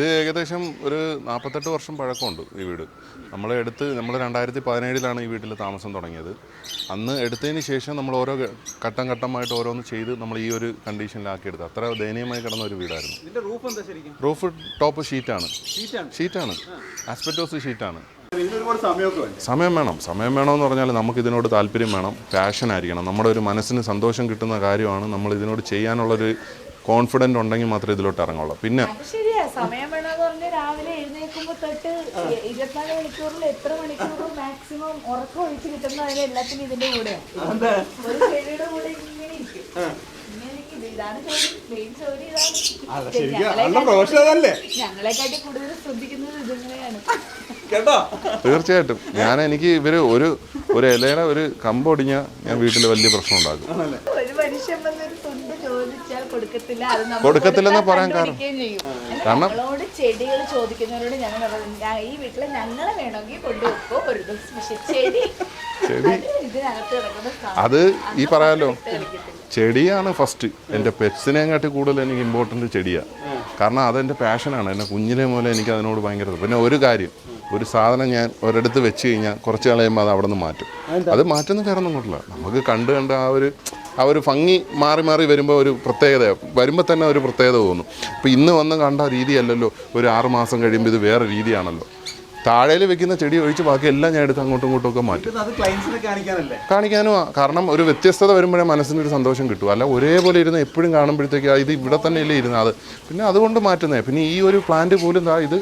ഇത് ഏകദേശം ഒരു നാൽപ്പത്തെട്ട് വർഷം പഴക്കമുണ്ട് ഈ വീട്. നമ്മൾ എടുത്ത് നമ്മൾ രണ്ടായിരത്തി പതിനേഴിലാണ് ഈ വീട്ടിൽ താമസം തുടങ്ങിയത്. അന്ന് എടുത്തതിന് ശേഷം നമ്മൾ ഓരോ ഘട്ടം ഘട്ടമായിട്ട് ഓരോന്ന് ചെയ്ത് നമ്മൾ ഈ ഒരു കണ്ടീഷനിലാക്കിയെടുത്ത് അത്ര ദയനീയമായി കിടന്ന ഒരു വീടായിരുന്നു. ഇതിന്റെ റൂഫ് എന്താ ശരിക്കും? റൂഫ് ടോപ്പ് ഷീറ്റാണ് ഷീറ്റാണ് ഷീറ്റാണ് ആസ്പെറ്റോസ് ഷീറ്റാണ് സമയം വേണം. സമയം വേണമെന്ന് പറഞ്ഞാൽ നമുക്ക് ഇതിനോട് താല്പര്യം വേണം. പാഷൻ ആയിരിക്കണം. നമ്മുടെ ഒരു മനസ്സിന് സന്തോഷം കിട്ടുന്ന കാര്യമാണ് നമ്മൾ ഇതിനോട് ചെയ്യാനുള്ളൊരു കോൺഫിഡന്റ് ഉണ്ടെങ്കിൽ മാത്രമേ ഇതിലോട്ട് ഇറങ്ങുള്ളൂ. പിന്നെ സമയം വേണമെന്ന് പറഞ്ഞ് രാവിലെ എഴുന്നേൽക്കുമ്പോ തൊട്ട് ഇരുപത്തിനാല് മണിക്കൂറിൽ എത്ര മണിക്കൂർ മാക്സിമം ഉറക്കം ഒഴിച്ച് കിട്ടുന്ന അതിന് എല്ലാത്തിനും ഇതിന്റെ കൂടെ. ഒരു ചെടിയുടെ കൂടെ ഇങ്ങനെ ഇരിക്കും. ഞങ്ങളെക്കാട്ടി കൂടുതൽ ശ്രദ്ധിക്കുന്നത് ഇതുങ്ങളെയാണ് തീർച്ചയായിട്ടും. ഞാൻ എനിക്ക് ഇവർ ഒരു ഒരു ഇലയുടെ ഒരു കമ്പൊടിഞ്ഞ ഞാൻ വീട്ടിൽ വലിയ പ്രശ്നം ഉണ്ടാക്കും. ഒരു മനുഷ്യൻ കൊടുക്കത്തില്ല. അത് നമ്മൾ കൊടുക്കത്തില്ലെന്ന് കൊടുത്താൽ പറയാൻ കാരണം- കണ്ടുപിടിക്കുകയും ചെയ്യും. അല്ല, കാരണം- ചെടികൾ ചോദിക്കുന്നവരോട് ഞങ്ങൾ പറയും, "ഞാൻ ഈ വീട്ടിൽ ഞങ്ങളെ വേണമെങ്കിൽ കൊണ്ടുവെക്കോ. ഒരു ദിവസം പക്ഷെ ചെടി ചെടി അത് ഇതിനകത്ത് കിടക്കുന്ന സാധനം. അത് ഈ പറയാലോ കളിക്കത്തില്ല. ചെടിയാണ് ഫസ്റ്റ് എന്റെ പെറ്റ്സിനെങ്ങാട്ടി കൂടുതൽ എനിക്ക് ഇമ്പോർട്ടന്റ് ചെടിയാണ് കാരണം അതെന്റെ പാഷനാണ് എന്റെ കുഞ്ഞിലെ മുതലേ എനിക്ക് അതിനോട് ഭയങ്കര ഇത്. പിന്നെ ഒരു കാര്യം ഒരു സാധനം ഞാൻ ഒരിടത്ത് വെച്ച് കഴിഞ്ഞാൽ കുറച്ച് കളയുമ്പോൾ അത് അവിടെ നിന്ന് മാറ്റും അത് മാറ്റുന്ന കാരണം കൊണ്ടല്ല. നമുക്ക് കണ്ട് കണ്ട് ആ ഒരു ആ ഒരു ഭംഗി മാറി മാറി വരുമ്പോൾ ഒരു പ്രത്യേകത. വരുമ്പോൾ തന്നെ ഒരു പ്രത്യേകത തോന്നും. അപ്പോൾ ഇന്ന് വന്ന് കണ്ട രീതിയല്ലല്ലോ ഒരു ആറ് മാസം കഴിയുമ്പോൾ ഇത് വേറെ രീതിയാണല്ലോ. താഴേൽ വെക്കുന്ന ചെടി ഒഴിച്ച് ബാക്കി എല്ലാം ഞാൻ എടുത്ത് അങ്ങോട്ടും ഇങ്ങോട്ടും ഒക്കെ മാറ്റും. കാണിക്കാനും. കാരണം ഒരു വ്യത്യസ്തത വരുമ്പോഴേ മനസ്സിനൊരു സന്തോഷം കിട്ടും. അല്ല ഒരേപോലെ ഇരുന്ന് എപ്പോഴും കാണുമ്പോഴത്തേക്ക് ഇത് ഇവിടെ തന്നെ അല്ലേ ഇരുന്ന് അത്. പിന്നെ അതുകൊണ്ട് മാറ്റുന്നത് പിന്നെ ഈ ഒരു പ്ലാന്റ് പോലും ഇത്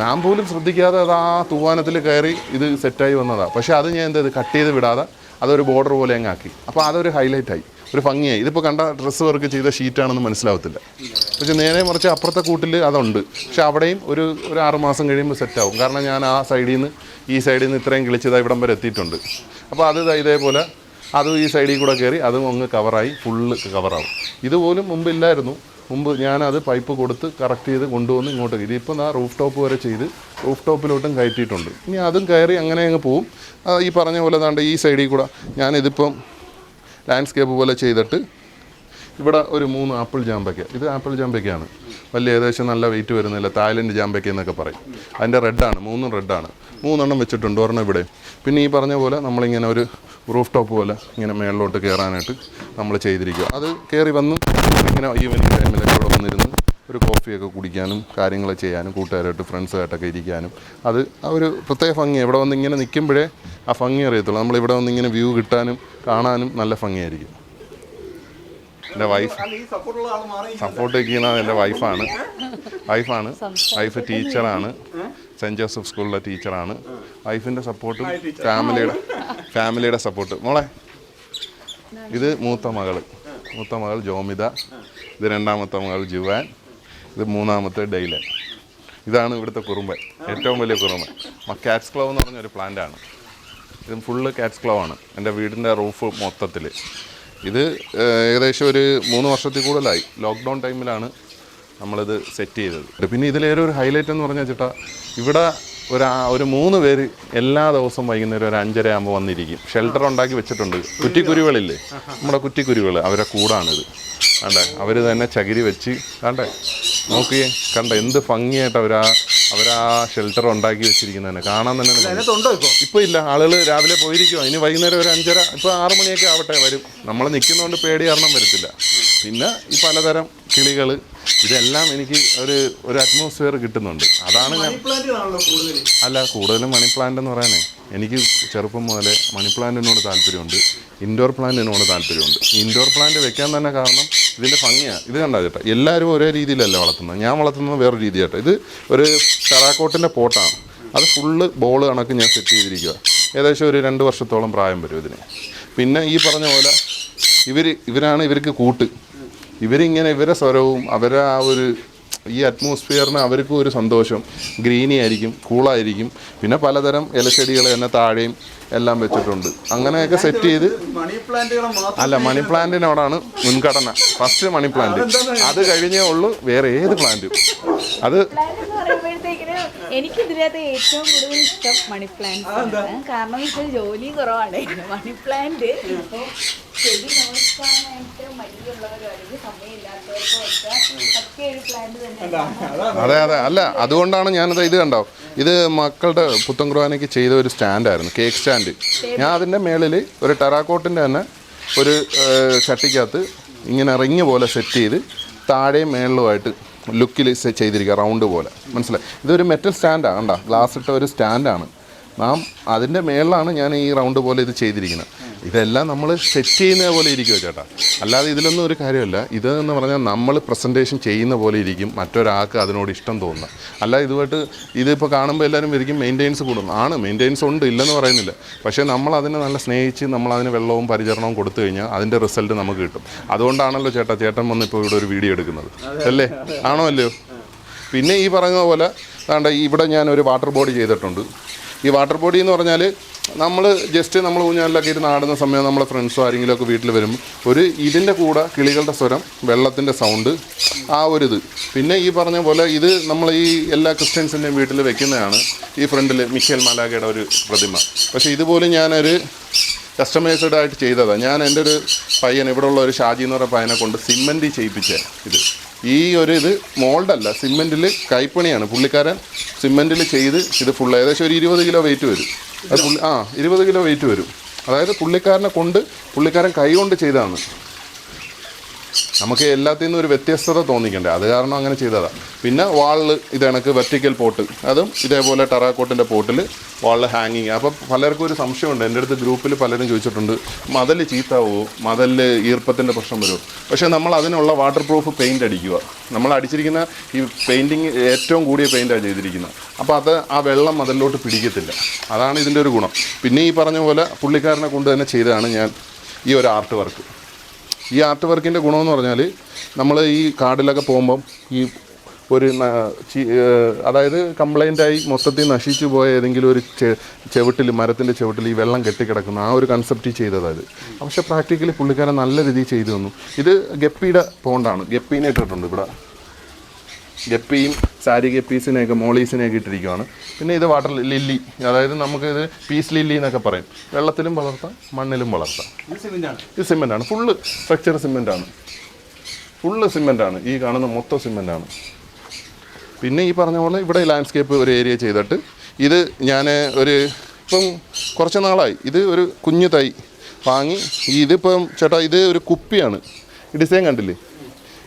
ഞാൻ പോലും ശ്രദ്ധിക്കാതെ അത് ആ തൂവാനത്തിൽ കയറി ഇത് സെറ്റായി വന്നതാണ് പക്ഷേ അത് ഞാൻ എന്താ കട്ട് ചെയ്ത് വിടാതെ അതൊരു ബോർഡർ പോലെ അങ്ങ് ആക്കി. അപ്പോൾ അതൊരു ഹൈലൈറ്റായി ഒരു ഭംഗിയായി. ഇതിപ്പോൾ കണ്ട ഡ്രസ്സ് വർക്ക് ചെയ്ത ഷീറ്റാണെന്ന് മനസ്സിലാവത്തില്ല. പക്ഷേ നേരെ മറിച്ച് അപ്പുറത്തെ കൂട്ടിൽ അതുണ്ട്. പക്ഷെ അവിടെയും ഒരു ഒരു ആറ് മാസം കഴിയുമ്പോൾ സെറ്റാവും കാരണം ഞാൻ ആ സൈഡിൽ നിന്ന് ഈ സൈഡിൽ നിന്ന് ഇത്രയും കിളിച്ചത് ഇവിടം വരെ എത്തിയിട്ടുണ്ട്. അപ്പോൾ അത് ഇതേപോലെ അതും ഈ സൈഡിൽ കൂടെ കയറി അതും അങ്ങ് കവറായി ഫുള്ള് കവറാവും ഇതുപോലും മുമ്പില്ലായിരുന്നു. മുമ്പ് ഞാനത് പൈപ്പ് കൊടുത്ത് കറക്റ്റ് ചെയ്ത് കൊണ്ടുവന്ന് ഇങ്ങോട്ട് ഇതിപ്പോൾ ആ റൂഫ് ടോപ്പ് വരെ ചെയ്ത് റൂഫ് ടോപ്പിലോട്ടും കയറ്റിയിട്ടുണ്ട്. ഇനി അതും കയറി അങ്ങനെ അങ്ങ് പോവും. ഈ പറഞ്ഞ പോലെ താണ്ട് ഈ സൈഡിൽ കൂടെ ഞാനിതിപ്പം ലാൻഡ്സ്കേപ്പ് പോലെ ചെയ്തിട്ട് ഇവിടെ ഒരു മൂന്ന് ആപ്പിൾ ജാമ്പയ്ക്ക. ഇത് ആപ്പിൾ ജാമ്പയ്ക്കയാണ്. വലിയ ഏകദേശം നല്ല വെയിറ്റ് വരുന്നില്ല. തായ്ലൻഡ് ജാമ്പയ്ക്ക എന്നൊക്കെ പറയും. അതിന്റെ റെഡാണ് മൂന്നും റെഡാണ്. മൂന്നെണ്ണം വെച്ചിട്ടുണ്ട് ഒരെണ്ണം ഇവിടെ. പിന്നെ ഈ പറഞ്ഞ പോലെ നമ്മളിങ്ങനെ ഒരു റൂഫ് ടോപ്പ് പോലെ ഇങ്ങനെ മേളിലോട്ട് കയറാനായിട്ട് നമ്മൾ ചെയ്തിരിക്കുക. അത് കയറി വന്ന് ഇങ്ങനെ ഈവനിങ് വന്നിരുന്ന്. ഒരു കോഫിയൊക്കെ കുടിക്കാനും കാര്യങ്ങൾ ചെയ്യാനും കൂട്ടുകാരായിട്ട് ഫ്രണ്ട്സുമായിട്ടൊക്കെ ഇരിക്കാനും. അത് ആ ഒരു പ്രത്യേക ഭംഗി. ഇവിടെ വന്ന് ഇങ്ങനെ നിൽക്കുമ്പോഴേ ആ ഭംഗി അറിയത്തുള്ളൂ. നമ്മളിവിടെ വന്ന് ഇങ്ങനെ വ്യൂ കിട്ടാനും കാണാനും നല്ല ഭംഗിയായിരിക്കും. എന്റെ വൈഫ് സപ്പോർട്ട് ചെയ്യുന്നത് എന്റെ വൈഫാണ് വൈഫാണ് വൈഫ് ടീച്ചറാണ് സെന്റ് ജോസഫ് സ്കൂളിലെ ടീച്ചറാണ് വൈഫിന്റെ സപ്പോർട്ടും ഫാമിലിയുടെ ഫാമിലിയുടെ സപ്പോർട്ട് മോളെ ഇത് മൂത്ത മകൾ മൂത്ത മകൾ ജോമിത. ഇത് രണ്ടാമത്തെ മകൾ ജുവാൻ. ഇത് മൂന്നാമത്തെ ഡെയ്ലൻ. ഇതാണ് ഇവിടുത്തെ കുറുമ്പൻ. ഏറ്റവും വലിയ കുറുമ്പൻ. കാറ്റ്സ് ക്ലോ എന്ന് പറഞ്ഞൊരു പ്ലാന്റാണ് ഇത് ഫുള്ള് കാറ്റ്സ് ക്ലോ ആണ്. എന്റെ വീടിന്റെ റൂഫ് മൊത്തത്തിൽ ഇത് ഏകദേശം ഒരു മൂന്ന് വർഷത്തിൽ കൂടുതലായി. ലോക്ക്ഡൗൺ ടൈമിലാണ് നമ്മളിത് സെറ്റ് ചെയ്തത്. പിന്നെ ഇതിലേറെ ഒരു ഹൈലൈറ്റ് എന്ന് പറഞ്ഞാൽ ചേട്ടാ ഇവിടെ ഒരു ഒരു മൂന്ന് പേര് എല്ലാ ദിവസവും വൈകുന്നേരം ഒരു അഞ്ചര ആകുമ്പോൾ വന്നിരിക്കും. ഷെൽട്ടർ ഉണ്ടാക്കി വെച്ചിട്ടുണ്ട്. കുറ്റിക്കുരുവികളില്ലേ? നമ്മുടെ കുറ്റിക്കുരുവികൾ അവരെ കൂടാണിത്. കണ്ടേ? അവർ തന്നെ ചകിരി വെച്ച് കണ്ടേ? നോക്കിയേ കണ്ട? എന്ത് ഭംഗിയായിട്ട് അവരാ അവരാ ഷെൽട്ടർ ഉണ്ടാക്കി വെച്ചിരിക്കുന്നതന്നെ കാണാൻ തന്നെ ഇപ്പൊ? ഇപ്പോൾ ഇല്ല. ആളുകൾ രാവിലെ പോയിരിക്കുമോ ഇനി വൈകുന്നേരം ഒരു അഞ്ചര ഇപ്പോൾ ആറ് മണിയൊക്കെ ആവട്ടെ വരും. നമ്മൾ നിൽക്കുന്നതുകൊണ്ട് പേടി കാരണം വരത്തില്ല. പിന്നെ ഈ പലതരം കിളികൾ ഇതെല്ലാം എനിക്ക് ഒരു ഒരു അറ്റ്മോസ്ഫിയർ കിട്ടുന്നുണ്ട്. അതാണ് ഞാൻ അല്ല കൂടുതലും മണി പ്ലാന്റ് എന്ന് പറയാനേ. എനിക്ക് ചെറുപ്പം മുതലേ മണി പ്ലാന്റിനോട് താല്പര്യമുണ്ട്. ഇൻഡോർ പ്ലാന്റിനോട് താല്പര്യമുണ്ട്. ഇൻഡോർ പ്ലാന്റ് വെക്കാൻ തന്നെ കാരണം ഇതിന്റെ ഭംഗിയാണ് ഇത് കണ്ടാ ചേട്ടാ എല്ലാവരും ഒരേ രീതിയിലല്ല വളർത്തുന്നത്. ഞാൻ വളർത്തുന്നത് വേറെ രീതിയാട്ടോ. ഇത് ഒരു ടെറാക്കോട്ടിന്റെ പോട്ടാണ്. അത് ഫുള്ള് ബോൾ കണക്ക് ഞാൻ സെറ്റ് ചെയ്തിരിക്കുക ഏകദേശം ഒരു രണ്ട് വർഷത്തോളം പ്രായം വരും ഇതിന്. പിന്നെ ഈ പറഞ്ഞ പോലെ ഇവർ ഇവരാണ് ഇവർക്ക് കൂട്ട്. ഇവരിങ്ങനെ ഇവരെ സ്വരവും അവരെ ആ ഒരു ഈ അറ്റ്മോസ്ഫിയറിന് അവർക്കും ഒരു സന്തോഷം. ഗ്രീനി ആയിരിക്കും കൂളായിരിക്കും പിന്നെ പലതരം ഇലച്ചെടികൾ തന്നെ താഴെയും എല്ലാം വെച്ചിട്ടുണ്ട്. അങ്ങനെയൊക്കെ സെറ്റ് ചെയ്ത് മണി പ്ലാന്റുകളെ മാത്രം അല്ല മണി പ്ലാന്റിനോടാണ് മുൻഗണന. ഫസ്റ്റ് മണി പ്ലാന്റ് അത് കഴിഞ്ഞേ ഉള്ളൂ വേറെ ഏത് പ്ലാന്റും അത് എനിക്ക് ഇതിനകത്ത് ഏറ്റവും കൂടുതൽ ഇഷ്ടം മണി പ്ലാന്റ് കാരണം വെച്ചാൽ ജോലി കുറവാണ്. മണി പ്ലാന്റ് ചെടി നോക്കാനായിട്ട് ഒക്കെ ഒക്കെ ഒരു പ്ലാന്റ് തന്നെ അതെ അതെ. അല്ല അതുകൊണ്ടാണ് ഞാനത് ഇത് കണ്ടോ? ഇത് മക്കളുടെ പുത്തൻ കുർബാനയ്ക്ക് ചെയ്ത ഒരു സ്റ്റാൻഡായിരുന്നു കേക്ക് സ്റ്റാൻഡ് ഞാൻ അതിന്റെ മേളിൽ ഒരു ടെറാക്കോട്ടിന്റെ തന്നെ ഒരു ചട്ടിക്കകത്ത് ഇങ്ങനെ റിങ് പോലെ സെറ്റ് ചെയ്ത് താഴെയും മേളിലുമായിട്ട് ലുക്കിൽ ചെയ്തിരിക്കുക റൗണ്ട് പോലെ. മനസ്സിലായി? ഇതൊരു മെറ്റൽ സ്റ്റാൻഡാണ് കണ്ട? ഗ്ലാസ് ഇട്ട ഒരു സ്റ്റാൻഡാണ് നാം അതിന്റെ മേളിലാണ് ഞാൻ ഈ റൗണ്ട് പോലെ ഇത് ചെയ്തിരിക്കുന്നത്. ഇതെല്ലാം നമ്മൾ സെറ്റ് ചെയ്യുന്ന പോലെ ഇരിക്കുമോ ചേട്ടാ. അല്ലാതെ ഇതിലൊന്നും ഒരു കാര്യമല്ല. ഇത് എന്ന് പറഞ്ഞാൽ നമ്മൾ പ്രസന്റേഷൻ ചെയ്യുന്ന പോലെ ഇരിക്കും. മറ്റൊരാൾക്ക് അതിനോട് ഇഷ്ടം തോന്നുക അല്ല ഇതുമായിട്ട് ഇതിപ്പോൾ കാണുമ്പോൾ എല്ലാവരും വരിക്കും മെയിന്റെനൻസ് കൂടും. ആണ് മെയിന്റെനൻസ് ഉണ്ട് ഇല്ലെന്ന് പറയുന്നില്ല. പക്ഷേ നമ്മൾ അതിനെ നല്ല സ്നേഹിച്ച് നമ്മൾ അതിന് വെള്ളവും പരിചരണവും കൊടുത്തു കഴിഞ്ഞാൽ അതിന്റെ റിസൾട്ട് നമുക്ക് കിട്ടും. അതുകൊണ്ടാണല്ലോ ചേട്ടാ ചേട്ടൻ വന്ന് ഇപ്പോൾ ഇവിടെ ഒരു വീഡിയോ എടുക്കുന്നത്. അല്ലേ? ആണോ അല്ലയോ? പിന്നെ ഈ പറയുന്ന പോലെ ഇവിടെ ഞാൻ ഒരു വാട്ടർ ബോഡി ചെയ്തിട്ടുണ്ട്. ഈ വാട്ടർ ബോഡി എന്ന് പറഞ്ഞാൽ നമ്മൾ ജസ്റ്റ് നമ്മൾ ഊഞ്ഞാലിലൊക്കെ ഇരുന്ന് ആടുന്ന സമയം നമ്മളെ ഫ്രണ്ട്സോ ആരെങ്കിലും ഒക്കെ വീട്ടിൽ വരും. ഒരു ഇതിന്റെ കൂടെ കിളികളുടെ സ്വരം വെള്ളത്തിന്റെ സൗണ്ട് ആ ഒരു ഇത്. പിന്നെ ഈ പറഞ്ഞ പോലെ ഇത് നമ്മൾ ഈ എല്ലാ ക്രിസ്ത്യൻസിന്റെയും വീട്ടിൽ വെക്കുന്നതാണ് ഈ ഫ്രണ്ടിൽ മിഷേൽ മാലാഗയുടെ ഒരു പ്രതിമ. പക്ഷേ ഇതുപോലെ ഞാനൊരു കസ്റ്റമൈസ്ഡ് ആയിട്ട് ചെയ്തതാണ് ഞാൻ എന്റെ ഒരു പയ്യൻ ഇവിടെ ഉള്ള ഒരു ഷാജി എന്ന് പറയുന്ന പയ്യനെ കൊണ്ട് സിമെന്റ് ചെയ്യിപ്പിച്ച ഇത്. ഈ ഒരു ഇത് മോൾഡല്ല സിമെന്റിൽ കൈപ്പണിയാണ്. പുള്ളിക്കാരൻ സിമെന്റിൽ ചെയ്ത് ഇത് ഫുൾ ഏകദേശം ഒരു ഇരുപത് കിലോ വെയിറ്റ് വരും. അത് പുള്ളി ആ ഇരുപത് കിലോ വെയിറ്റ് വരും. അതായത് പുള്ളിക്കാരനെ കൊണ്ട് പുള്ളിക്കാരൻ കൈ കൊണ്ട് ചെയ്തതാണ്. നമുക്ക് എല്ലാത്തിൽ നിന്നും ഒരു വ്യത്യസ്തത തോന്നിക്കണ്ടേ? അത് കാരണം അങ്ങനെ ചെയ്തതാണ് പിന്നെ വാളിൽ ഇത് കണക്ക് വെർട്ടിക്കൽ പോട്ട്. അതും ഇതേപോലെ ടെറാക്കോട്ടിന്റെ പോട്ടിൽ വാളിൽ ഹാങ്ങിങ്. അപ്പോൾ പലർക്കും ഒരു സംശയമുണ്ട്. എന്റെ അടുത്ത് ഗ്രൂപ്പിൽ പലരും ചോദിച്ചിട്ടുണ്ട് മതൽ ചീത്താവോ? മതലിൽ ഈർപ്പത്തിന്റെ പ്രശ്നം വരുമോ പക്ഷേ നമ്മൾ അതിനുള്ള വാട്ടർ പ്രൂഫ് പെയിന്റ് അടിക്കുക. നമ്മൾ അടിച്ചിരിക്കുന്ന ഈ പെയിന്റിങ് ഏറ്റവും കൂടിയ പെയിന്റാണ് ചെയ്തിരിക്കുന്നത്. അപ്പോൾ അത് ആ വെള്ളം മതലിലോട്ട് പിടിക്കത്തില്ല. അതാണ് ഇതിന്റെ ഒരു ഗുണം. പിന്നെ ഈ പറഞ്ഞ പോലെ പുള്ളിക്കാരനെ കൊണ്ട് തന്നെ ചെയ്തതാണ് ഞാൻ ഈ ഒരു ആർട്ട് വർക്ക് ഈ ആർട്ട് വർക്കിന്റെ ഗുണമെന്ന് പറഞ്ഞാൽ നമ്മൾ ഈ കാടിലൊക്കെ പോകുമ്പം ഈ ഒരു അതായത് കംപ്ലൈന്റായി മൊത്തത്തിൽ നശിച്ചു പോയ ഏതെങ്കിലും ഒരു ചെവിട്ടിൽ മരത്തിന്റെ ചെവിട്ടിൽ ഈ വെള്ളം കെട്ടിക്കിടക്കുന്ന. ആ ഒരു കൺസെപ്റ്റ് ചെയ്തതായത് പക്ഷേ പ്രാക്ടിക്കലി പുള്ളിക്കാരൻ നല്ല രീതിയിൽ ചെയ്തു തന്നു. ഇത് ഗപ്പിയുടെ പോണ്ടാണ് ഗപ്പീനെ ഇട്ടിട്ടുണ്ട് ഇവിടെ. ഗപ്പിയും സാരി ഗപ്പീസിനെയൊക്കെ മോളീസിനെയൊക്കെ ഇട്ടിരിക്കുകയാണ് പിന്നെ ഇത് വാട്ടർ ലില്ലി അതായത് നമുക്കിത് പീസ് ലില്ലി എന്നൊക്കെ പറയും. വെള്ളത്തിലും വളർത്താം മണ്ണിലും വളർത്താം. ഇത് സിമെന്റാണ് ഫുള്ള് സ്ട്രക്ചർ സിമെന്റാണ് ഫുള്ള് സിമെന്റാണ് ഈ കാണുന്ന മൊത്തം സിമെന്റാണ് പിന്നെ ഈ പറഞ്ഞ പോലെ ഇവിടെ ലാൻഡ്സ്കേപ്പ് ഒരു ഏരിയ ചെയ്തിട്ട് ഇത് ഞാൻ ഒരു ഇപ്പം കുറച്ച് നാളായി. ഇത് ഒരു കുഞ്ഞു തൈ വാങ്ങി. ഇതിപ്പം ചേട്ടാ ഇത് ഒരു കുപ്പിയാണ്. ഡിസൈൻ കണ്ടില്ലേ?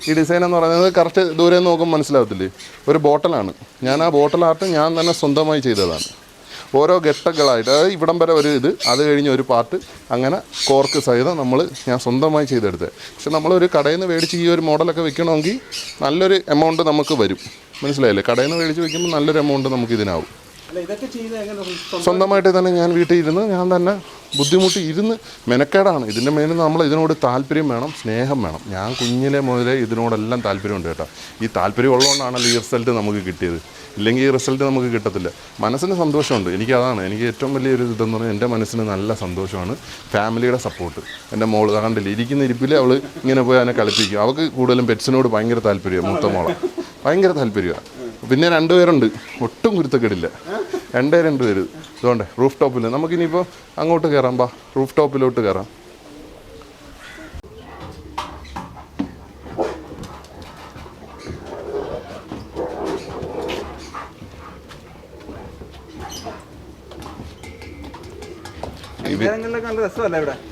ഈ ഡിസൈൻ എന്ന് പറയുന്നത് കറക്റ്റ് ദൂരെ നോക്കുമ്പോൾ മനസ്സിലാവത്തില്ലേ? ഒരു ബോട്ടലാണ്. ഞാൻ ആ ബോട്ടൽ ആർട്ട് ഞാൻ തന്നെ സ്വന്തമായി ചെയ്തതാണ്. ഓരോ ഘട്ടങ്ങളായിട്ട് അതായത് ഇവിടം വരെ ഒരു ഇത് അത് കഴിഞ്ഞ് ഒരു പാർട്ട് അങ്ങനെ കോർക്ക് സഹിതം നമ്മൾ ഞാൻ സ്വന്തമായി ചെയ്തെടുത്തത്. പക്ഷെ നമ്മളൊരു കടയിൽ നിന്ന് മേടിച്ച് ഈ ഒരു മോഡലൊക്കെ വെക്കണമെങ്കിൽ നല്ലൊരു എമൗണ്ട് നമുക്ക് വരും. മനസ്സിലായില്ലേ? കടയിൽ നിന്ന് മേടിച്ച് വെക്കുമ്പോൾ നല്ലൊരു എമൗണ്ട് നമുക്ക് ഇതിനാവും. സ്വന്തമായിട്ട് തന്നെ ഞാൻ വീട്ടിൽ ഇരുന്ന് ഞാൻ തന്നെ ബുദ്ധിമുട്ടി ഇരുന്ന് മെനക്കേടാണ്. ഇതിന്റെ മെയിൻ നമ്മൾ ഇതിനോട് താല്പര്യം വേണം സ്നേഹം വേണം. ഞാൻ കുഞ്ഞിലെ മുതലേ ഇതിനോടെല്ലാം താല്പര്യമുണ്ട് കേട്ടോ. ഈ താല്പര്യം ഉള്ളതുകൊണ്ടാണല്ലോ ഈ റിസൾട്ട് നമുക്ക് കിട്ടിയത്. ഇല്ലെങ്കിൽ ഈ റിസൾട്ട് നമുക്ക് കിട്ടത്തില്ല. മനസ്സിന് സന്തോഷമുണ്ട്. എനിക്ക് അതാണ്. എനിക്ക് ഏറ്റവും വലിയൊരു ഇതെന്ന് പറഞ്ഞാൽ എന്റെ മനസ്സിന് നല്ല സന്തോഷമാണ് ഫാമിലിയുടെ സപ്പോർട്ട് എന്റെ മോൾ കണ്ടില്ല ഇരിക്കുന്ന ഇരിപ്പിൽ അവൾ ഇങ്ങനെ പോയി അതിനെ കളിപ്പിക്കും. അവൾക്ക് കൂടുതലും പെറ്റ്സിനോട് ഭയങ്കര താല്പര്യമാണ് മൂത്ത മോളെ. ഭയങ്കര താല്പര്യമാണ്. പിന്നെ രണ്ടുപേരുണ്ട്. ഒട്ടും കുരുത്തക്കെടില്ല. രണ്ടേ രണ്ട് പേര്. ഇതുകൊണ്ട് റൂഫ് ടോപ്പിൽ നമുക്കിനിയിപ്പോൾ അങ്ങോട്ട് കയറാം ബാ റൂഫ് ടോപ്പിലോട്ട് കയറാം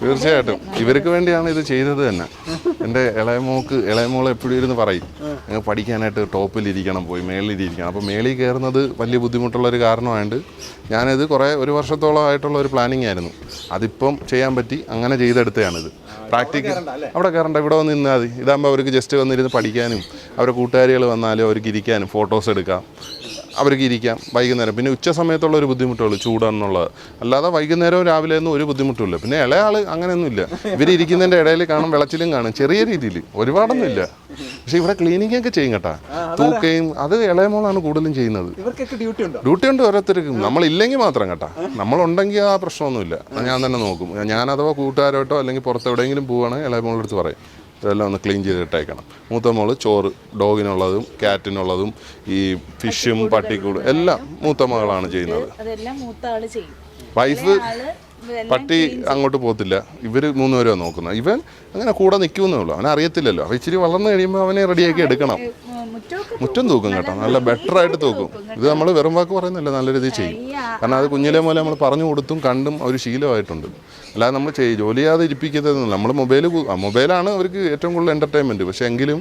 തീർച്ചയായിട്ടും. ഇവർക്ക് വേണ്ടിയാണ് ഇത് ചെയ്തത് തന്നെ. എന്റെ ഇളയമോക്ക് ഇളയമോളെ എപ്പോഴും ഇരുന്ന് പറയും. അങ്ങ് പഠിക്കാനായിട്ട് ടോപ്പിലിരിക്കണം പോയി മേളിലിരിക്കണം. അപ്പോൾ മേളിൽ കയറുന്നത് വലിയ ബുദ്ധിമുട്ടുള്ള ഒരു ഞാനിത് കുറേ ഒരു വർഷത്തോളമായിട്ടുള്ള ഒരു പ്ലാനിങ് ആയിരുന്നു. അതിപ്പം ചെയ്യാൻ പറ്റി അങ്ങനെ ചെയ്തെടുത്തതാണിത് പ്രാക്ടിക്കൽ അവിടെ കയറണ്ട ഇവിടെ വന്ന് നിന്നാൽ മതി. ഇതാകുമ്പോൾ അവർക്ക് ജസ്റ്റ് വന്നിരുന്ന് പഠിക്കാനും അവരുടെ കൂട്ടുകാരികൾ വന്നാലും അവർക്ക് ഇരിക്കാനും ഫോട്ടോസ് എടുക്കാം. അവർക്ക് ഇരിക്കാം വൈകുന്നേരം. പിന്നെ ഉച്ച സമയത്തുള്ള ഒരു ബുദ്ധിമുട്ടുള്ളൂ ചൂടാണെന്നുള്ളത് അല്ലാതെ വൈകുന്നേരവും രാവിലെ ഒന്നും ഒരു ബുദ്ധിമുട്ടുമില്ല. പിന്നെ ഇളയാൾ അങ്ങനെയൊന്നുമില്ല. ഇവർ ഇരിക്കുന്നതിന്റെ ഇടയിൽ കാണും വെളച്ചിലും കാണും. ചെറിയ രീതിയിൽ ഒരുപാടൊന്നും ഇല്ല പക്ഷേ ഇവിടെ ക്ലീനിങ് ഒക്കെ ചെയ്യും കേട്ടാ. തൂക്കുകയും അത് ഇളയമോളാണ് കൂടുതലും ചെയ്യുന്നത്. ഡ്യൂട്ടി ഉണ്ടോ? ഓരോരുത്തർക്കും. നമ്മളില്ലെങ്കിൽ മാത്രം കേട്ടാ. നമ്മളുണ്ടെങ്കിൽ ആ പ്രശ്നമൊന്നുമില്ല. ഞാൻ തന്നെ നോക്കും. ഞാൻ അഥവാ കൂട്ടുകാരോട്ടോ അല്ലെങ്കിൽ പുറത്ത് എവിടെയെങ്കിലും പോവുകയാണെങ്കിൽ ഇളയമോളുടെ അടുത്ത് പറയും. ഇതെല്ലാം ഒന്ന് ക്ലീൻ ചെയ്തിട്ടേക്കണം. മൂത്ത മോൾ ചോറ് ഡോഗിനുള്ളതും ക്യാറ്റിനുള്ളതും ഈ ഫിഷും പട്ടിക്കൂടും എല്ലാം മൂത്ത മകളാണ് ചെയ്യുന്നത്. വൈഫ് പട്ടി അങ്ങോട്ട് പോകത്തില്ല. ഇവർ മൂന്നുപേരോ നോക്കുന്നത്. ഇവൻ അങ്ങനെ കൂടെ നിൽക്കുമെന്നേ ഉള്ളൂ. അവനറിയത്തില്ലല്ലോ. അറിയത്തില്ലല്ലോ ഇച്ചിരി വളർന്നു കഴിയുമ്പോൾ അവനെ റെഡിയാക്കി എടുക്കണം. മുറ്റം തൂക്കും കേട്ടോ. നല്ല ബെറ്റർ ആയിട്ട് തൂക്കും ഇത് നമ്മൾ വെറും വാക്ക് പറയുന്നില്ല നല്ല രീതിയിൽ ചെയ്യും. കാരണം അത് കുഞ്ഞിലെ പോലെ നമ്മൾ പറഞ്ഞു കൊടുത്തും കണ്ടും ഒരു ശീലമായിട്ടുണ്ട്. അല്ലാതെ നമ്മൾ ചെയ്യും ജോലി ചെയ്യാതെ നമ്മൾ മൊബൈൽ മൊബൈലാണ് അവർക്ക് ഏറ്റവും കൂടുതൽ എന്റർടൈൻമെന്റ് പക്ഷേ എങ്കിലും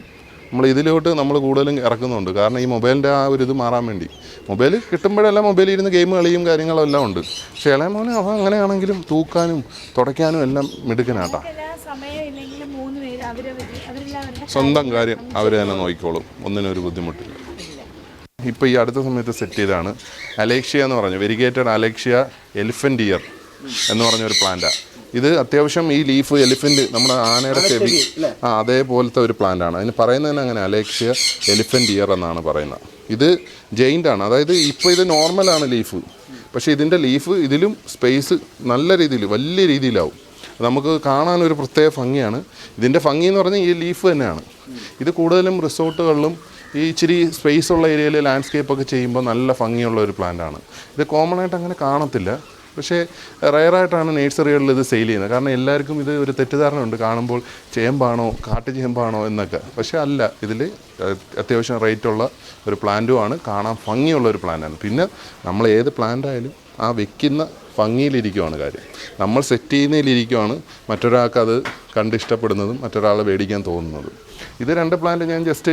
നമ്മൾ ഇതിലോട്ട് നമ്മൾ കൂടുതലും ഇറക്കുന്നുണ്ട്. കാരണം ഈ മൊബൈലിന്റെ ആ ഒരു ഇത് മാറാൻ വേണ്ടി. മൊബൈൽ കിട്ടുമ്പോഴെല്ലാം മൊബൈലിൽ ഇരുന്ന് ഗെയിം കളിയും കാര്യങ്ങളും എല്ലാം ഉണ്ട്. പക്ഷേ ഇളയ മോനെ അവ അങ്ങനെയാണെങ്കിലും തൂക്കാനും തുടയ്ക്കാനും എല്ലാം മിടുക്കനാട്ടാ. സമയം സ്വന്തം കാര്യം അവർ തന്നെ നോക്കിക്കോളും. ഒന്നിനും ഒരു ബുദ്ധിമുട്ടില്ല. ഇപ്പോൾ ഈ അടുത്ത സമയത്ത് സെറ്റ് ചെയ്താണ് അലേക്ഷ്യ എന്ന് പറഞ്ഞു. വെരിഗേറ്റഡ് അലേക്ഷ്യ എലിഫന്റ് ഇയർ എന്ന് പറഞ്ഞ ഒരു പ്ലാന്റാണ് ഇത് അത്യാവശ്യം ഈ ലീഫ് എലിഫന്റ് നമ്മുടെ ആനയുടെ ചെവി ആ അതേപോലത്തെ ഒരു പ്ലാന്റാണ് അതിന് പറയുന്നത് തന്നെ അങ്ങനെ അലേക്ഷ്യ എലിഫന്റ് ഇയർ എന്നാണ് പറയുന്നത്. ഇത് ജെയിന്റ് ആണ്. അതായത് ഇപ്പോൾ ഇത് നോർമലാണ് ലീഫ് പക്ഷേ ഇതിന്റെ ലീഫ് ഇതിലും സ്പേസ് നല്ല രീതിയിൽ വലിയ രീതിയിലാവും. നമുക്ക് കാണാൻ ഒരു പ്രത്യേക ഭംഗിയാണ്. ഇതിന്റെ ഭംഗി എന്ന് പറഞ്ഞാൽ ഈ ലീഫ് തന്നെയാണ്. ഇത് കൂടുതലും റിസോർട്ടുകളിലും ഈ ഇച്ചിരി സ്പേസ് ഉള്ള ഏരിയയിൽ ലാൻഡ്സ്കേപ്പ് ഒക്കെ ചെയ്യുമ്പോൾ നല്ല ഭംഗിയുള്ള ഒരു പ്ലാന്റാണ് ഇത് കോമൺ ആയിട്ട് അങ്ങനെ കാണത്തില്ല. പക്ഷേ റയറായിട്ടാണ് നേഴ്സറികളിൽ ഇത് സെയിൽ ചെയ്യുന്നത്. കാരണം എല്ലാവർക്കും ഇത് ഒരു തെറ്റിദ്ധാരണ ഉണ്ട് കാണുമ്പോൾ ചേമ്പാണോ കാട്ടുചേമ്പാണോ എന്നൊക്കെ. പക്ഷേ അല്ല. ഇതിൽ അത്യാവശ്യം റേറ്റുള്ള ഒരു പ്ലാന്റുമാണ് കാണാൻ ഭംഗിയുള്ള ഒരു പ്ലാന്റാണ് പിന്നെ നമ്മൾ ഏത് പ്ലാന്റ് ആയാലും ആ വെക്കുന്ന ഭംഗിയിലിരിക്കുവാണ് കാര്യം. നമ്മൾ സെറ്റ് ചെയ്യുന്നതിലിരിക്കുവാണ് മറ്റൊരാൾക്കത് അത് കണ്ട് ഇഷ്ടപ്പെടുന്നതും മറ്റൊരാളെ മേടിക്കാൻ തോന്നുന്നതും. ഇത് രണ്ട് പ്ലാന്റ് ഞാൻ ജസ്റ്റ്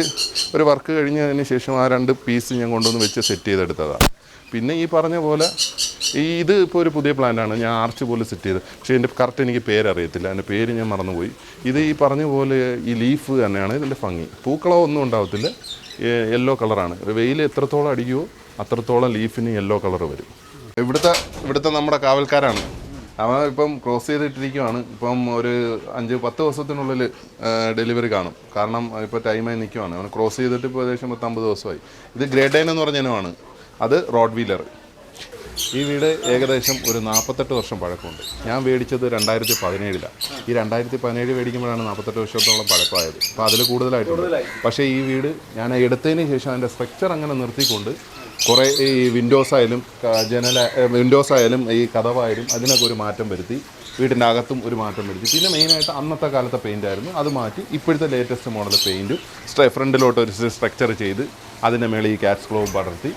ഒരു വർക്ക് കഴിഞ്ഞതിന് ശേഷം ആ രണ്ട് പീസ് ഞാൻ കൊണ്ടുവന്ന് വെച്ച് സെറ്റ് ചെയ്തെടുത്തതാണ്. പിന്നെ ഈ പറഞ്ഞ പോലെ ഈ ഇത് ഇപ്പോൾ ഒരു പുതിയ പ്ലാന്റാണ് ഞാൻ ആർച്ച് പോലെ സെറ്റ് ചെയ്ത്. പക്ഷേ എന്റെ കറക്റ്റ് എനിക്ക് പേരറിയത്തില്ല. അതിന്റെ പേര് ഞാൻ മറന്നുപോയി. ഇത് ഈ പറഞ്ഞ പോലെ ഈ ലീഫ് തന്നെയാണ് ഇതിന്റെ ഭംഗി. പൂക്കളോ ഒന്നും ഉണ്ടാവത്തില്ല. യെല്ലോ കളറാണ് വെയിൽ എത്രത്തോളം അടിക്കുമോ അത്രത്തോളം ലീഫിന് യെല്ലോ കളർ വരും. ഇവിടുത്തെ ഇവിടുത്തെ നമ്മുടെ കാവൽക്കാരാണ്. അവൻ ഇപ്പം ക്രോസ് ചെയ്തിട്ടിരിക്കുവാണ്. ഇപ്പം ഒരു അഞ്ച് പത്ത് ദിവസത്തിനുള്ളിൽ ഡെലിവറി കാണും. കാരണം ഇപ്പോൾ ടൈമായി നിൽക്കുവാണ് അവൻ ക്രോസ് ചെയ്തിട്ട് ഇപ്പോൾ ഏകദേശം പത്തമ്പത് ദിവസമായി. ഇത് ഗ്രേഡ് നയൻ എന്ന് പറഞ്ഞ ഇനമാണ് അത് റോഡ് വീലർ. ഈ വീട് ഏകദേശം ഒരു നാൽപ്പത്തെട്ട് വർഷം പഴക്കമുണ്ട്. ഞാൻ മേടിച്ചത് രണ്ടായിരത്തി പതിനേഴിലാണ് ഈ രണ്ടായിരത്തി പതിനേഴ് മേടിക്കുമ്പോഴാണ് നാൽപ്പത്തെട്ട് വർഷത്തോളം പഴക്കമായത്. അപ്പോൾ അതിൽ കൂടുതലായിട്ടുണ്ട്. പക്ഷേ ഈ വീട് ഞാൻ എടുത്തതിന് ശേഷം അതിന്റെ സ്ട്രക്ചർ അങ്ങനെ നിർത്തിക്കൊണ്ട് കുറേ ഈ വിൻഡോസ് ആയാലും ജനല വിൻഡോസ് ആയാലും ഈ കഥവായാലും അതിനൊക്കെ ഒരു മാറ്റം വരുത്തി വീടിന്റെ അകത്തും ഒരു മാറ്റം വരുത്തി. പിന്നെ മെയിനായിട്ട് അന്നത്തെ കാലത്തെ പെയിന്റ് ആയിരുന്നു. അത് മാറ്റി ഇപ്പോഴത്തെ ലേറ്റസ്റ്റ് മോഡൽ പെയിന്റും ഫ്രണ്ടിലോട്ട് ഒരു സ്ട്രക്ചർ ചെയ്ത് അതിന്റെ മേളിൽ ഈ ക്യാറ്റ്സ് ഗ്ലോവും പടർത്തി.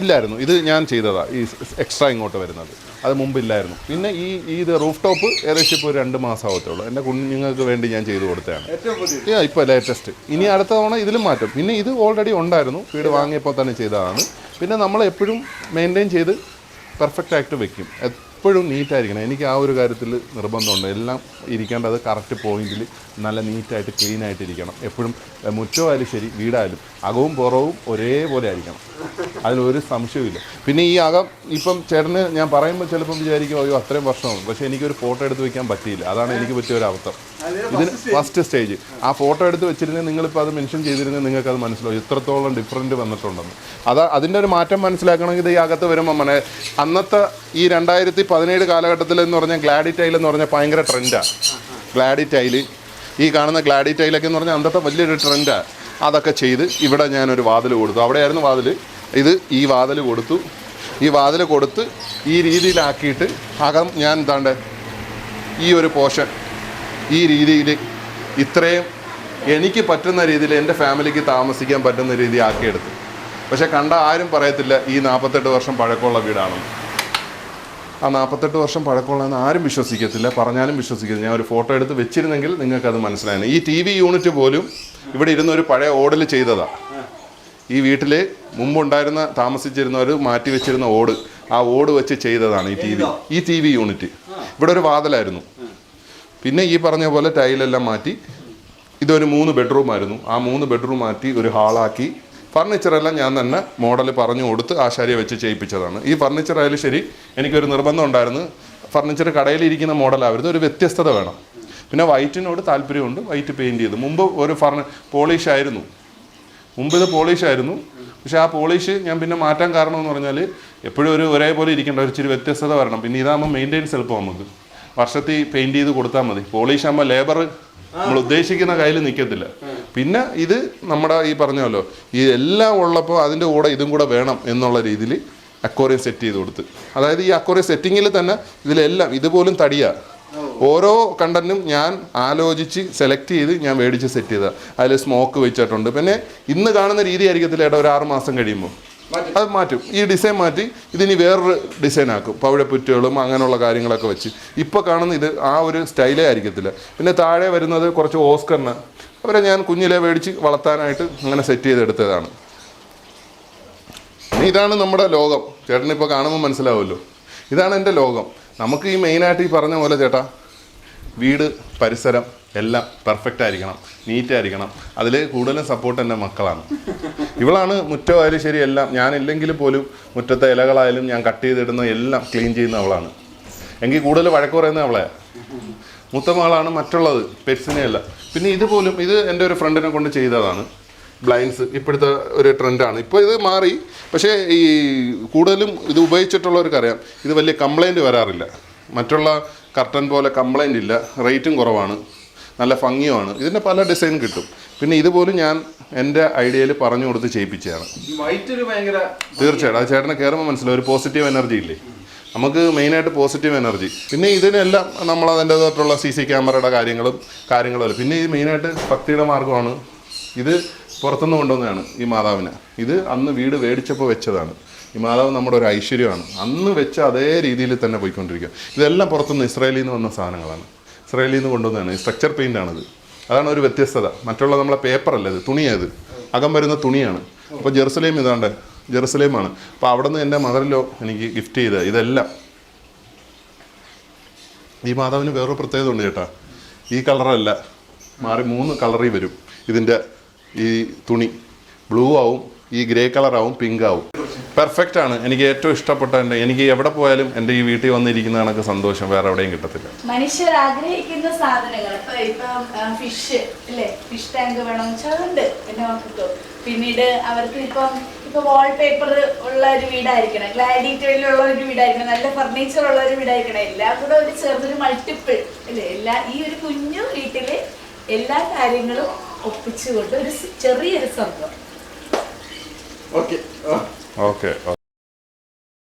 ഇല്ലായിരുന്നു. ഇത് ഞാൻ ചെയ്തതാണ് ഈ എക്സ്ട്രാ ഇങ്ങോട്ട് വരുന്നത്. അത് മുമ്പില്ലായിരുന്നു. പിന്നെ ഈ ഇത് റൂഫ് ടോപ്പ് ഏകദേശം ഇപ്പോൾ ഒരു രണ്ട് മാസം ആവത്തുള്ളൂ എന്റെ കുഞ്ഞുങ്ങൾക്ക് വേണ്ടി ഞാൻ ചെയ്തു കൊടുത്തതാണ്. പുതിയ ഇപ്പോൾ ലേറ്റസ്റ്റ് ഇനി അടുത്ത തവണ ഇതിലും മാറ്റും. പിന്നെ ഇത് ഓൾറെഡി ഉണ്ടായിരുന്നു. വീട് വാങ്ങിയപ്പോൾ തന്നെ ചെയ്തതാണ്. പിന്നെ നമ്മൾ എപ്പോഴും മെയിന്റെയിൻ ചെയ്ത് പെർഫെക്റ്റ് ആയിട്ട് വെക്കും. എപ്പോഴും നീറ്റായിരിക്കണം. എനിക്ക് ആ ഒരു കാര്യത്തിൽ നിർബന്ധമുണ്ട്. എല്ലാം ഇരിക്കേണ്ടത് കറക്റ്റ് പോയിന്റിൽ നല്ല നീറ്റായിട്ട് ക്ലീൻ ആയിട്ട് ഇരിക്കണം. എപ്പോഴും മുറ്റമായാലും ശരി വീടായാലും അകവും പുറവും ഒരേപോലെ ആയിരിക്കണം. അതിലൊരു സംശയവുമില്ല. പിന്നെ ഈ അകം ഇപ്പം ചേട്ടന് ഞാൻ പറയുമ്പോൾ ചിലപ്പം വിചാരിക്കും അയ്യോ അത്രയും വർഷമാണ് പക്ഷേ എനിക്കൊരു ഫോട്ടോ എടുത്ത് വയ്ക്കാൻ പറ്റിയില്ല. അതാണ് എനിക്ക് പറ്റിയ ഒരു അബദ്ധം ഇതിന് ഫസ്റ്റ് സ്റ്റേജ്. ആ ഫോട്ടോ എടുത്ത് വെച്ചിരുന്നെങ്കിൽ നിങ്ങളിപ്പോൾ അത് മെൻഷൻ ചെയ്തിരുന്നെങ്കിൽ നിങ്ങൾക്ക് അത് മനസ്സിലാവും. എത്രത്തോളം ഡിഫറന്റ് വന്നിട്ടുണ്ടെന്ന്. അതാ അതിന്റെ ഒരു മാറ്റം മനസ്സിലാക്കണമെങ്കിൽ ഈ അകത്ത് വരുമ്പോൾ മനെ അന്നത്തെ ഈ രണ്ടായിരത്തി പതിനേഴ് കാലഘട്ടത്തിൽ എന്ന് പറഞ്ഞാൽ ഗ്ലാഡി ടൈൽ എന്ന് പറഞ്ഞാൽ ഭയങ്കര ട്രെൻഡാണ് ഗ്ലാഡി ടൈൽ ഈ കാണുന്ന ഗ്ലാഡി ടൈലൊക്കെ എന്ന് പറഞ്ഞാൽ അന്നത്തെ വലിയൊരു ട്രെൻഡാണ് അതൊക്കെ ചെയ്ത് ഇവിടെ ഞാനൊരു വാതിൽ കൊടുത്തു. അവിടെയായിരുന്നു വാതിൽ ഇത് ഈ വാതിൽ കൊടുത്തു. ഈ വാതിൽ കൊടുത്ത് ഈ രീതിയിലാക്കിയിട്ട് അകം ഞാൻ എന്താണ്ട് ഈ ഒരു പോർഷൻ ഈ രീതിയിൽ ഇത്രയും എനിക്ക് പറ്റുന്ന രീതിയിൽ എന്റെ ഫാമിലിക്ക് താമസിക്കാൻ പറ്റുന്ന രീതി ആക്കിയെടുത്തു. പക്ഷെ കണ്ട ആരും പറയത്തില്ല ഈ നാൽപ്പത്തെട്ട് വർഷം പഴക്കമുള്ള വീടാണെന്ന്. ആ നാൽപ്പത്തെട്ട് വർഷം പഴക്കമുള്ളതെന്ന് ആരും വിശ്വസിക്കത്തില്ല പറഞ്ഞാലും വിശ്വസിക്കത്തില്ല. ഞാൻ ഒരു ഫോട്ടോ എടുത്ത് വെച്ചിരുന്നെങ്കിൽ നിങ്ങൾക്കത് മനസ്സിലായിരുന്നു ഈ ടി വി യൂണിറ്റ് പോലും ഇവിടെ ഇരുന്ന ഒരു പഴയ ഓടിൽ ചെയ്തതാണ് ഈ വീട്ടിൽ മുമ്പുണ്ടായിരുന്ന ഒരു മാറ്റി വെച്ചിരുന്ന ഓട് ആ ഓട് വെച്ച് ചെയ്തതാണ് ഈ ടി വി. ഈ ടി വി യൂണിറ്റ്. ഇവിടെ ഒരു വാതിലായിരുന്നു. പിന്നെ ഈ പറഞ്ഞ പോലെ ടൈലെല്ലാം മാറ്റി ഇതൊരു മൂന്ന് ബെഡ്റൂം ആയിരുന്നു. ആ മൂന്ന് ബെഡ്റൂം മാറ്റി ഒരു ഹാളാക്കി ഫർണിച്ചറെല്ലാം ഞാൻ തന്നെ മോഡൽ പറഞ്ഞു കൊടുത്ത് ആശാരിയെ വെച്ച് ചെയ്യിപ്പിച്ചതാണ്. ഈ ഫർണിച്ചർ ആയാലും ശരി എനിക്കൊരു നിർബന്ധം ഉണ്ടായിരുന്നു. ഫർണിച്ചർ കടയിലിരിക്കുന്ന മോഡലായിരുന്നു ഒരു വ്യത്യസ്തത വേണം. പിന്നെ വൈറ്റിനോട് താല്പര്യമുണ്ട്. വൈറ്റ് പെയിന്റ് ചെയ്തു. മുമ്പ് ഒരു ഫർണ പോളിഷ് ആയിരുന്നു. മുമ്പ് ഇത് പോളിഷ് ആയിരുന്നു. പക്ഷേ ആ പോളിഷ് ഞാൻ പിന്നെ മാറ്റാൻ കാരണം എന്ന് പറഞ്ഞാൽ എപ്പോഴും ഒരു ഒരേപോലെ ഇരിക്കേണ്ട ഒരു ഇച്ചിരി വ്യത്യസ്തത വരണം. പിന്നെ ഇതാകുമ്പോൾ മെയിന്റെയിൻസ് എളുപ്പം നമുക്ക്. വർഷത്തിൽ പെയിന്റ് ചെയ്ത് കൊടുത്താൽ മതി. പോളിഷ് ആകുമ്പോൾ ലേബർ നമ്മൾ ഉദ്ദേശിക്കുന്ന കയ്യിൽ നിൽക്കത്തില്ല പിന്നെ ഇത് നമ്മുടെ ഈ പറഞ്ഞല്ലോ ഈ എല്ലാം ഉള്ളപ്പോൾ അതിന്റെ കൂടെ ഇതും കൂടെ വേണം എന്നുള്ള രീതിയിൽ അക്വോറിയം സെറ്റ് ചെയ്ത് കൊടുത്ത്. അതായത് ഈ അക്വോറിയം സെറ്റിങ്ങിൽ തന്നെ ഇതിലെല്ലാം ഇതുപോലും തടിയാ. ഓരോ കണ്ടന്റും ഞാൻ ആലോചിച്ച് സെലക്ട് ചെയ്ത് ഞാൻ മേടിച്ച് സെറ്റ് ചെയ്തതാണ് അതിൽ സ്മോക്ക് വെച്ചിട്ടുണ്ട്. പിന്നെ ഇന്ന് കാണുന്ന രീതി ആയിരിക്കത്തില്ല ഏട്ടാ ഒരു ആറ് മാസം കഴിയുമ്പോൾ അത് മാറ്റും. ഈ ഡിസൈൻ മാറ്റി ഇതിനി വേറൊരു ഡിസൈൻ ആക്കും. പവിഴപ്പുറ്റുകളും അങ്ങനെയുള്ള കാര്യങ്ങളൊക്കെ വെച്ച്. ഇപ്പോൾ കാണുന്ന ഇത് ആ ഒരു സ്റ്റൈലേ ആയിരിക്കത്തില്ല. പിന്നെ താഴെ വരുന്നത് കുറച്ച് ഓസ്കറിന്. അവരെ ഞാൻ കുഞ്ഞിലെ മേടിച്ച് വളർത്താനായിട്ട് അങ്ങനെ സെറ്റ് ചെയ്തെടുത്തതാണ്. ഇതാണ് നമ്മുടെ ലോകം. ചേട്ടനിപ്പോൾ കാണുമ്പോൾ മനസ്സിലാവുമല്ലോ. ഇതാണ് എന്റെ ലോകം. നമുക്ക് ഈ മെയിനായിട്ട് ഈ പറഞ്ഞ പോലെ ചേട്ടാ വീട് പരിസരം എല്ലാം പെർഫെക്റ്റ് ആയിരിക്കണം നീറ്റ് ആയിരിക്കണം. അതിൽ കൂടുതലും സപ്പോർട്ട് എന്റെ മക്കളാണ്. ഇവളാണ് മുറ്റമായാലും ശരി എല്ലാം ഞാനില്ലെങ്കിൽ പോലും മുറ്റത്തെ ഇലകളായാലും ഞാൻ കട്ട് ചെയ്തിടുന്ന എല്ലാം ക്ലീൻ ചെയ്യുന്ന അവളാണ്. എങ്കിൽ കൂടുതൽ വഴക്ക് പറയുന്നത് അവളെ. മുത്തമകളാണ് മറ്റുള്ളത് പെറ്റ്സിനെയല്ല പിന്നെ ഇതുപോലും ഇത് എന്റെ ഒരു ഫ്രണ്ടിനെ കൊണ്ട് ചെയ്തതാണ്. ബ്ലൈൻഡ്സ് ഇപ്പോഴത്തെ ഒരു ട്രെൻഡാണ് ഇപ്പോൾ ഇത് മാറി പക്ഷേ ഈ കൂടുതലും ഇത് ഉപയോഗിച്ചിട്ടുള്ളവർക്കറിയാം ഇത് വലിയ കംപ്ലൈന്റ് വരാറില്ല. മറ്റുള്ള കർട്ടൻ പോലെ കംപ്ലൈന്റ് ഇല്ല റേറ്റും കുറവാണ്. നല്ല ഭംഗിയുമാണ്. ഇതിന്റെ പല ഡിസൈൻ കിട്ടും. പിന്നെ ഇതുപോലും ഞാൻ എന്റെ ഐഡിയയിൽ പറഞ്ഞു കൊടുത്ത് ചെയ്യിപ്പിച്ചതാണ്. തീർച്ചയായിട്ടും. അത് ചേട്ടനെ കയറുമ്പോൾ മനസ്സിലാവും. ഒരു പോസിറ്റീവ് എനർജി ഇല്ലേ? നമുക്ക് മെയിനായിട്ട് പോസിറ്റീവ് എനർജി പിന്നെ ഇതിനെല്ലാം നമ്മൾ അതിന്റെതായിട്ടുള്ള സി സി ക്യാമറയുടെ കാര്യങ്ങളും കാര്യങ്ങളും പിന്നെ ഈ മെയിനായിട്ട് ഭക്തിയുടെ മാർഗമാണ്. ഇത് പുറത്തുനിന്ന് കൊണ്ടുവന്നതാണ് ഈ മാതാവിനെ. ഇത് അന്ന് വീട് മേടിച്ചപ്പോൾ വെച്ചതാണ്. ഈ മാതാവ് നമ്മുടെ ഒരു ഐശ്വര്യമാണ്. അന്ന് വെച്ച അതേ രീതിയിൽ തന്നെ പോയിക്കൊണ്ടിരിക്കുക. ഇതെല്ലാം പുറത്തുനിന്ന് ഇസ്രായേലിൽ നിന്ന് വന്ന സാധനങ്ങളാണ്. ഇസ്രായേലിൽ നിന്ന് കൊണ്ടുവന്നതാണ്. സ്ട്രക്ചർ പെയിന്റ് ആണത്. അതാണ് ഒരു വ്യത്യസ്തത. മറ്റുള്ള നമ്മളെ പേപ്പറല്ല ഇത്? തുണിയത് അകം വരുന്ന തുണിയാണ്. അപ്പോൾ ജെറുസലേം ഇതാണ്ട്? ജെറുസലേമാണ്. അപ്പോൾ അവിടെ നിന്ന് എന്റെ മദറിലോ എനിക്ക് ഗിഫ്റ്റ് ചെയ്ത ഇതെല്ലാം. ഈ മാതാവിന് വേറൊരു പ്രത്യേകത ഉണ്ട് ചേട്ടാ. ഈ കളറല്ല. മാറി മൂന്ന് കളറിൽ വരും. ഇതിന്റെ ഈ തുണി. ബ്ലൂ ആവും ഈ ഗ്രേ കളറാവും പിങ്ക് ആവും. പെർഫെക്റ്റ് ആണ്. എനിക്ക് ഏറ്റവും ഇഷ്ടപ്പെട്ട എന്റെ എനിക്ക് എവിടെ പോയാലും എന്റെ ഈ വീട്ടിൽ വന്നിരിക്കുന്ന കണക്ക് സന്തോഷം. വേറെ എവിടെയും കിട്ടത്തില്ല. മനുഷ്യർ ആഗ്രഹിക്കുന്ന സാധനങ്ങൾ. ഇപ്പൊ ഫിഷ് അല്ലേ ഫിഷ് ടാങ്ക് വേണം അതുണ്ട് മക്കൾക്ക്. പിന്നീട് അവർക്ക് ഇപ്പം ഇപ്പൊ വാൾപേപ്പർ ഉള്ള ഒരു വീടായിരിക്കണം. ഗ്ലാഡിറ്റേലുള്ള ഒരു വീടായിരിക്കണം. നല്ല ഫർണിച്ചർ ഉള്ള ഒരു വീടായിരിക്കണം. എല്ലാം കൂടെ ഒരു ചെറുതൊരു മൾട്ടിപ്പിൾ അല്ലേ എല്ലാ ഈ ഒരു കുഞ്ഞു വീട്ടിൽ എല്ലാ കാര്യങ്ങളും ഒപ്പിച്ചുകൊണ്ട് ഒരു ചെറിയൊരു സംഭവം. Okay okay